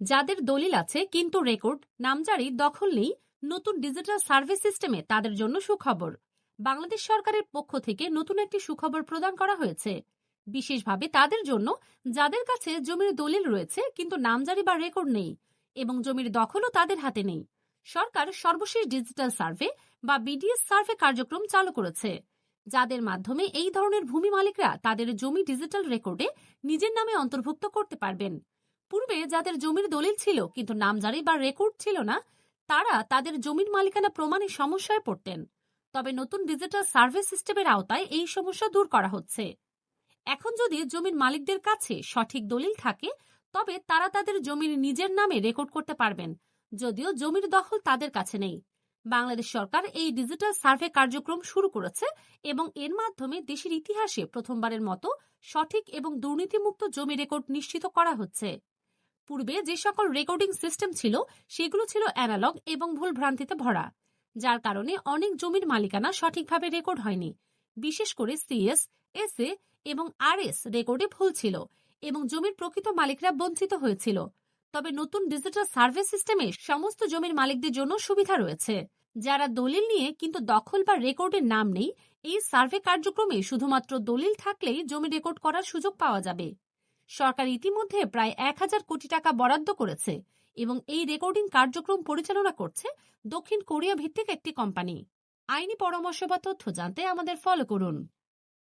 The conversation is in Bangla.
যাদের দলিল আছে কিন্তু রেকর্ড, নামজারি, দখল নেই, নতুন ডিজিটাল সার্ভিস সিস্টেমে তাদের জন্য সুখবর। বাংলাদেশ সরকারের পক্ষ থেকে নতুন একটি সুখবর প্রদান করা হয়েছে। বিশেষভাবে তাদের জন্য, যাদের কাছে জমির দলিল রয়েছে কিন্তু নামজারি বা রেকর্ড নেই এবং জমির দখলও তাদের হাতে নেই। সরকার সর্বশেষ ডিজিটাল সার্ভে বা বিডিএস সার্ভে কার্যক্রম চালু করেছে। যাদের মাধ্যমে এই ধরনের ভূমি মালিকরা তাদের জমি ডিজিটাল রেকর্ডে নিজের নামে অন্তর্ভুক্ত করতে পারবেন। পূর্বে যাদের জমির দলিল ছিল, কিন্তু নামজারি বা রেকর্ড ছিল না, তারা তাদের জমির মালিকানা প্রমাণে সমস্যায় পড়তেন। তবে নতুন ডিজিটাল সার্ভে সিস্টেমের আওতায় এই সমস্যা দূর করা হচ্ছে। এখন যদি জমির মালিকদের কাছে সঠিক দলিল থাকে, তবে তারা তাদের জমির নিজের নামে রেকর্ড করতে পারবেন, যদিও জমির দখল তাদের কাছে নেই। বাংলাদেশ সরকার এই ডিজিটাল সার্ভে কার্যক্রম শুরু করেছে এবং এর মাধ্যমে দেশের ইতিহাসে প্রথমবারের মতো সঠিক এবং দুর্নীতিমুক্ত জমি রেকর্ড নিশ্চিত করা হচ্ছে। পূর্বে যে সকল রেকর্ডিং সিস্টেম ছিল, সেগুলো ছিল অ্যানালগ এবং ভুল ভ্রান্তিতে ভরা, যার কারণে অনেক জমির মালিকানা সঠিকভাবে রেকর্ড হয়নি। বিশেষ করে সিএস এসএ এবং আরএস রেকর্ডে ভুল ছিল এবং জমির প্রকৃত মালিকরা বঞ্চিত হয়েছিল। তবে নতুন ডিজিটাল সার্ভে সিস্টেমে সমস্ত জমির মালিকদের জন্য সুবিধা রয়েছে। যারা দলিল নিয়ে কিন্তু দখল বা রেকর্ডের নাম নেই, এই সার্ভে কার্যক্রমে শুধুমাত্র দলিল থাকলেই জমি রেকর্ড করার সুযোগ পাওয়া যাবে। সরকার ইতিমধ্যে প্রায় এক হাজার কোটি টাকা বরাদ্দ করেছে এবং এই রেকর্ডিং কার্যক্রম পরিচালনা করছে দক্ষিণ কোরিয়া ভিত্তিক একটি কোম্পানি। আইনি পরামর্শ বা তথ্য জানতে আমাদের ফলো করুন।